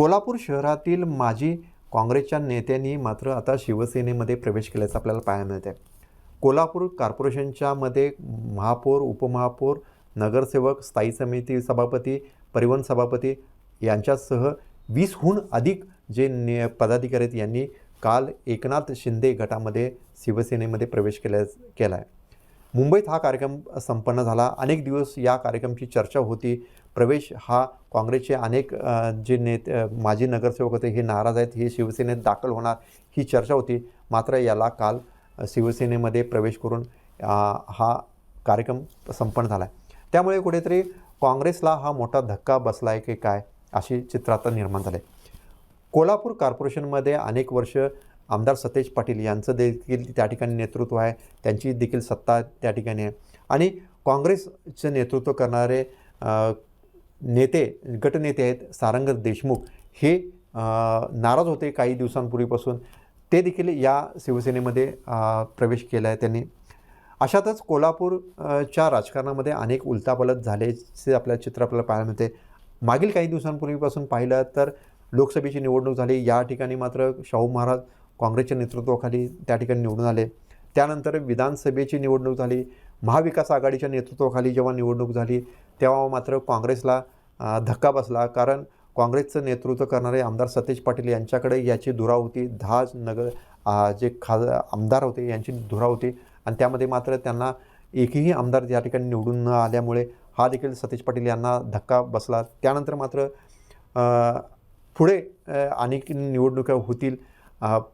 कोल्हापूर शहरातील माजी काँग्रेसच्या नेत्यांनी मात्र आता शिवसेनेमध्ये प्रवेश केल्याचं आपल्याला पाहायला मिळते कोल्हापूर कॉर्पोरेशनच्या मध्ये महापौर उपमहापौर नगरसेवक स्थायी समिती सभापती परिवहन सभापती यांच्यासह वीसहून अधिक जे ने पदाधिकारी आहेत यांनी काल एकनाथ शिंदे गटामध्ये शिवसेनेमध्ये प्रवेश केल्या केला आहे मुंबईत हा कार्यक्रम संपन्न झाला. अनेक दिवस या कार्यक्रमाची चर्चा होती. प्रवेश हा काँग्रेसचे अनेक जे नेते माजी नगरसेवक होते हे नाराज आहेत हे शिवसेनेत दाखल होणार ही चर्चा होती. मात्र याला काल शिवसेनेमध्ये प्रवेश करून हा कार्यक्रम संपन्न झाला. आहे त्यामुळे कुठेतरी काँग्रेसला हा मोठा धक्का बसला आहे की काय अशी चित्र आता निर्माण झाले. कोल्हापूर कॉर्पोरेशनमध्ये अनेक वर्ष आमदार सतेज पाटील यांचं देखील त्या ठिकाणी नेतृत्व आहे. त्यांची देखील सत्ता त्या ठिकाणी आहे. आणि काँग्रेसचं नेतृत्व करणारे नेते गटनेते आहेत सारंग देशमुख. हे नाराज होते काही दिवसांपूर्वीपासून. ते देखील या शिवसेनेमध्ये प्रवेश केला आहे त्यांनी. अशातच कोल्हापूरच्या राजकारणामध्ये अनेक उलथापालथ झाल्याचे आपल्या चित्र आपल्याला पाहायला मिळते. मागील काही दिवसांपूर्वीपासून पाहिलं तर लोकसभेची निवडणूक झाली. या ठिकाणी मात्र शाहू महाराज काँग्रेसच्या नेतृत्वाखाली त्या ठिकाणी निवडून आले. त्यानंतर विधानसभेची निवडणूक झाली. महाविकास आघाडीच्या नेतृत्वाखाली जेव्हा निवडणूक झाली तेव्हा मात्र काँग्रेसला धक्का बसला. कारण काँग्रेसचं नेतृत्व करणारे आमदार सतेज पाटील यांच्याकडे याची धुरा होती दहा नगर जे खा आमदार होते यांची धुरा होती आणि त्यामध्ये मात्र त्यांना एकही आमदार या ठिकाणी निवडून न आल्यामुळे हा देखील सतेज पाटील यांना धक्का बसला. त्यानंतर मात्र पुढे अनेक निवडणुका होतील.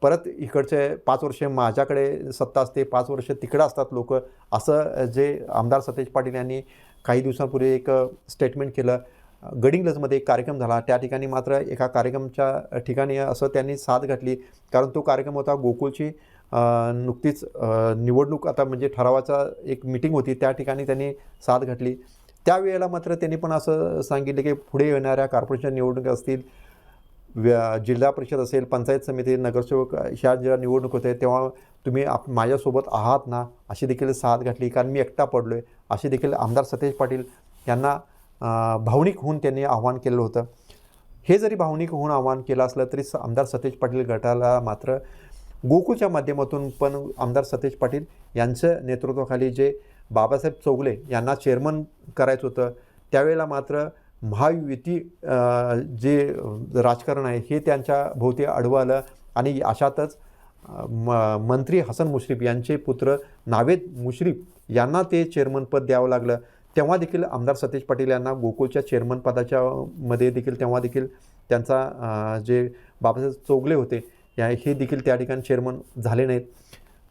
परत इकडचे पाच वर्ष माझ्याकडे सत्ता असते पाच वर्ष तिकडं असतात लोक. असं जे आमदार सतेज पाटील यांनी काही दिवसांपूर्वी एक स्टेटमेंट केलं. गडिंगलजमध्ये एक कार्यक्रम झाला. त्या ठिकाणी मात्र एका कार्यक्रमच्या ठिकाणी असं त्यांनी साथ घातली. कारण तो कार्यक्रम होता गोकुळची नुकतीच निवडणूक आता म्हणजे ठरावाचा एक मिटिंग होती. त्या ठिकाणी त्यांनी साथ घातली. त्यावेळेला मात्र त्यांनी पण असं सांगितलं की पुढे येणाऱ्या कॉर्पोरेशन निवडणुका असतील व्या जिल्हा परिषद असेल पंचायत समिती नगरसेवक ह्या जेव्हा निवडणूक होते तेव्हा तुम्ही आप माझ्यासोबत आहात ना अशी देखील साथ घातली कारण मी एकटा पडलो आहे अशी देखील आमदार सतेज पाटील यांना भावनिक होऊन त्यांनी आव्हान केलं होतं. हे जरी भावनिक होऊन आव्हान केलं असलं तरी स- आमदार सतेज पाटील गटाला मात्र गोकुळच्या माध्यमातून पण आमदार सतेज पाटील यांचं नेतृत्वाखाली जे बाबासाहेब चौगले यांना चेअरमन करायचं होतं त्यावेळेला मात्र महायुती जे राजकारण आहे हे त्यांच्या भोवती अडवं आलं. आणि अशातच म मंत्री हसन मुश्रीफ यांचे पुत्र नावेद मुश्रीफ यांना ते चेअरमनपद द्यावं लागलं. तेव्हा देखील आमदार सतेज पाटील यांना गोकुळच्या चेअरमनपदाच्या मध्ये देखील तेव्हा देखील त्यांचा जे बाबासाहेब चोगले होते या हे देखील त्या ठिकाणी चेअरमन झाले नाहीत.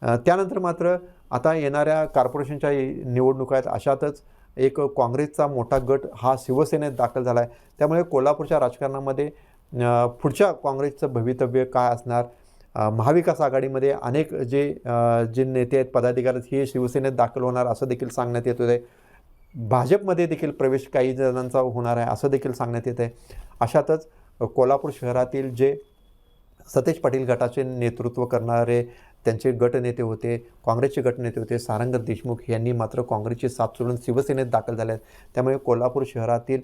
त्यानंतर मात्र आता येणाऱ्या कॉर्पोरेशनच्या निवडणुका आहेत. अशातच एक काँग्रेसचा मोठा गट हा शिवसेनेत दाखल झाला आहे. त्यामुळे कोल्हापूरच्या राजकारणामध्ये पुढच्या काँग्रेसचं भवितव्य काय असणार? महाविकास आघाडीमध्ये अनेक जे जे नेते आहेत पदाधिकारी हे शिवसेनेत दाखल होणार असं देखील सांगण्यात येत होते. भाजपमध्ये देखील प्रवेश काही जणांचा होणार आहे असं देखील सांगण्यात येत आहे. अशातच कोल्हापूर शहरातील जे सतेज पाटील गटाचे नेतृत्व करणारे त्यांचे गटनेते होते काँग्रेसचे गटनेते होते. सारंग देशमुख यांनी मात्र काँग्रेसची साथ सोडून शिवसेनेत दाखल झाले आहेत. त्यामुळे कोल्हापूर शहरातील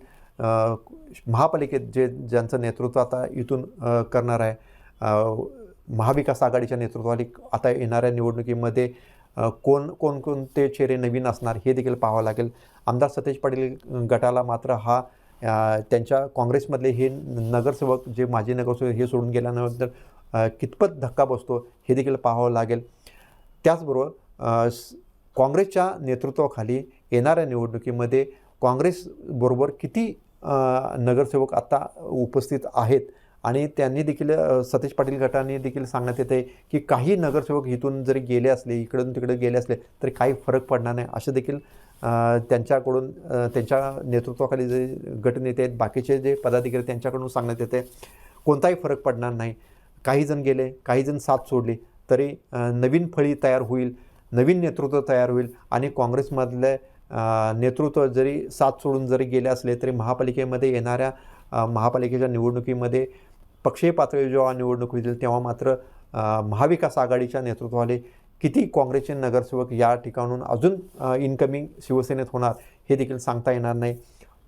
महापालिकेत जे ज्यांचं नेतृत्व आता इथून करणार आहे महाविकास आघाडीच्या नेतृत्वाली आता येणाऱ्या निवडणुकीमध्ये कोण कोणकोणते चेहरे नवीन असणार हे देखील पाहावं लागेल. आमदार सतेज पाटील गटाला मात्र हा त्यांच्या काँग्रेसमधले हे नगरसेवक जे माजी नगरसेवक हे सोडून गेल्यानंतर कितपत धक्का बसतो हे देखील पाहावं लागेल. त्याचबरोबर स- काँग्रेसच्या नेतृत्वाखाली येणाऱ्या निवडणुकीमध्ये काँग्रेसबरोबर किती नगरसेवक आत्ता उपस्थित आहेत? आणि त्यांनी देखील सतीश पाटील गटाने देखील सांगण्यात येते की काही नगरसेवक इथून जरी गेले असले इकडून तिकडे गेले असले तरी काही फरक पडणार नाही असे देखील त्यांच्याकडून त्यांच्या नेतृत्वाखाली जे गटनेते आहेत बाकीचे जे पदाधिकारी त्यांच्याकडून सांगण्यात येते. कोणताही फरक पडणार नाही. काही जण गेले काही जण साथ सोडली तरी नवीन फळी तयार होईल नवीन नेतृत्व तयार होईल आणि काँग्रेसमधले नेतृत्व जरी साथ सोडून जरी गेले असले तरी महापालिकेमध्ये येणाऱ्या महापालिकेच्या निवडणुकीमध्ये पक्षीय पातळीवर जेव्हा निवडणूक होईल तेव्हा मात्र महाविकास आघाडीच्या नेतृत्वाला किती काँग्रेसचे नगरसेवक या ठिकाणून अजून इनकमिंग शिवसेनेत होणार हे देखील सांगता येणार नाही.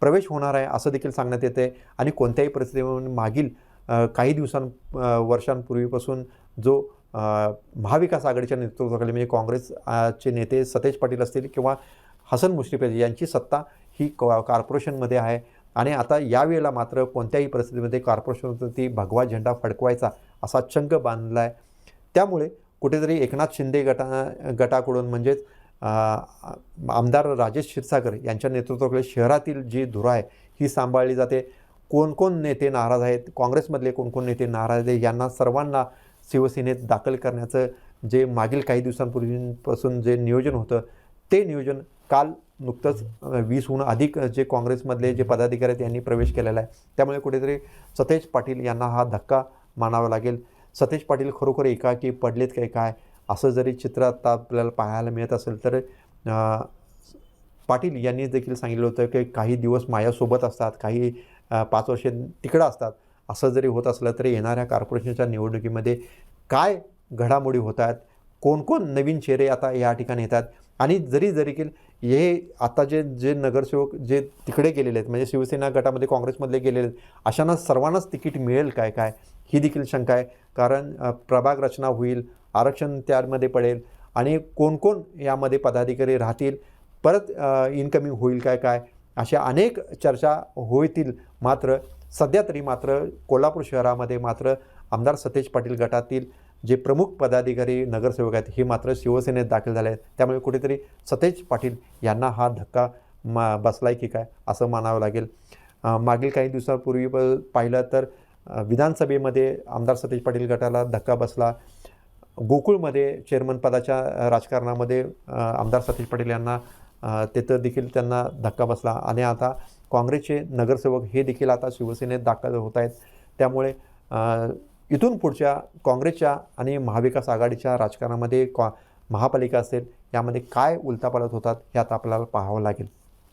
प्रवेश होणार आहे असं देखील सांगण्यात येते. आणि कोणत्याही परिस्थितीमध्ये मागील काही दिवसां वर्षांपूर्वीपासून जो महाविकास आघाडीच्या नेतृत्वाखाली म्हणजे काँग्रेसचे नेते सतेज पाटील असतील किंवा हसन मुश्रीफ यांची सत्ता ही कॉ कॉर्पोरेशनमध्ये आहे. आणि आता यावेळेला मात्र कोणत्याही परिस्थितीमध्ये कॉर्पोरेशनवरती भगवा झेंडा फडकवायचा असा चंग बांधला आहे त्यामुळे कुठेतरी एकनाथ शिंदे गटा गटाकडून म्हणजेच आमदार राजेश क्षीरसागर यांच्या नेतृत्वाकडे शहरातील जी धुरा आहे ही सांभाळली जाते. कोण कोण नेते नाराज आहेत? काँग्रेसमधले कोण कोण नेते नाराज आहेत? यांना सर्वांना शिवसेनेत दाखल करण्याचं जे मागील काही दिवसांपूर्वीपासून जे नियोजन होतं ते नियोजन काल नुकतंच वीसहून अधिक जे काँग्रेसमधले जे पदाधिकारी आहेत यांनी प्रवेश केलेला आहे. त्यामुळे कुठेतरी सतेज पाटील यांना हा धक्का मानावा लागेल. सतेज पाटील खरोखर एकाकी पडलेत काय काय? असं जरी चित्र आता आपल्याला पाहायला मिळत असेल तर पाटील यांनी देखील सांगितलं होतं की काही दिवस माझ्यासोबत असतात काही पाच वर्षे तिकडं असतात. असं जरी होत असलं तरी येणाऱ्या कॉर्पोरेशनच्या निवडणुकीमध्ये काय घडामोडी होत आहेत? कोण कोण नवीन चेहरे आता या ठिकाणी येतात आणि जरी जरी की हे आता जे जे नगरसेवक जे तिकडे गेलेले आहेत म्हणजे शिवसेना गटामध्ये काँग्रेसमधले गेलेले आहेत अशांना सर्वांनाच तिकीट मिळेल काय काय ही देखील शंका आहे. कारण प्रभाग रचना होईल आरक्षण त्यामध्ये पडेल आणि कोण कोण यामध्ये पदाधिकारी राहतील परत इनकमिंग होईल काय काय अशा अनेक चर्चा होतील मात्र सध्या तरी मात्र कोल्हापूर शहरामध्ये मात्र आमदार सतेज पाटील गटातील जे प्रमुख पदाधिकारी नगरसेवक आहेत हे मात्र शिवसेनेत दाखल झाले आहेत. त्यामुळे कुठेतरी सतेज पाटील यांना हा धक्का मा बसलाय की काय असं मानावं लागेल. मागील काही दिवसांपूर्वी पाहिलं तर विधानसभेमध्ये आमदार सतीश पाटील गटाला धक्का बसला. गोकुळमध्ये चेअरमनपदाच्या राजकारणामध्ये आमदार सतीश पाटील यांना तिथं देखील त्यांना धक्का बसला. आणि आता काँग्रेसचे नगरसेवक हे देखील आता शिवसेनेत दाखल होत आहेत. त्यामुळे इथून पुढच्या काँग्रेसच्या आणि महाविकास आघाडीच्या राजकारणामध्ये कॉ महापालिका असेल यामध्ये काय उलतापालत होतात हे आता आपल्याला पाहावं लागेल.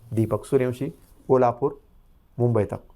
दीपक सूर्यवंशी कोल्हापूर मुंबई तक.